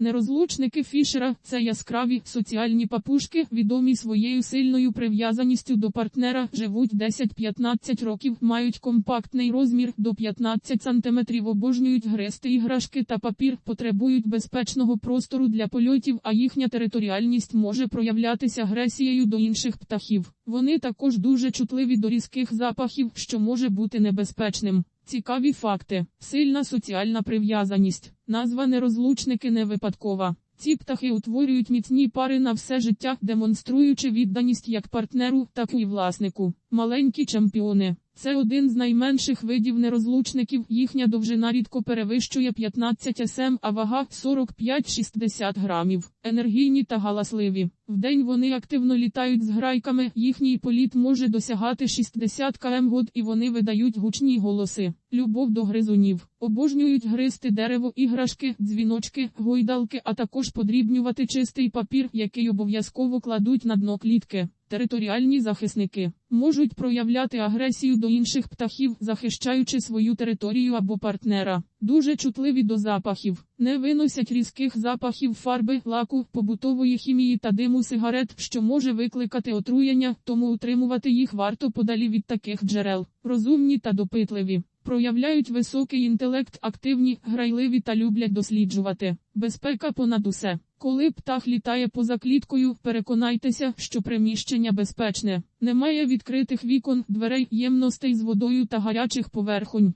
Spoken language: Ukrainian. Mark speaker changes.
Speaker 1: Нерозлучники Фішера це яскраві соціальні папушки, відомі своєю сильною прив'язаністю до партнера, живуть 10-15 років, мають компактний розмір до 15 см, обожнюють грести іграшки та папір, потребують безпечного простору для польотів, а їхня територіальність може проявлятися агресією до інших птахів. Вони також дуже чутливі до різких запахів, що може бути небезпечним. Цікаві факти. Сильна соціальна прив'язаність. Назва нерозлучники не випадкова. Ці птахи утворюють міцні пари на все життя, демонструючи відданість як партнеру, так і власнику. Маленькі чемпіони. Це один з найменших видів нерозлучників. Їхня довжина рідко перевищує 15 см, а вага 45-60 грамів. Енергійні та галасливі. Вдень вони активно літають з грайками, їхній політ може досягати 60 км год і вони видають гучні голоси. Любов до гризунів. Обожнюють гризти дерево, іграшки, дзвіночки, гойдалки, а також подрібнювати чистий папір, який обов'язково кладуть на дно клітки. Територіальні захисники можуть проявляти агресію до інших птахів, захищаючи свою територію або партнера. Дуже чутливі до запахів, не виносять різких запахів фарби, лаку, побутової хімії та диму сигарет, що може викликати отруєння, тому утримувати їх варто подалі від таких джерел. Розумні та допитливі. Проявляють високий інтелект, активні, грайливі та люблять досліджувати. Безпека понад усе. Коли птах літає поза кліткою, переконайтеся, що приміщення безпечне. Немає відкритих вікон, дверей, ємностей з водою та гарячих поверхонь.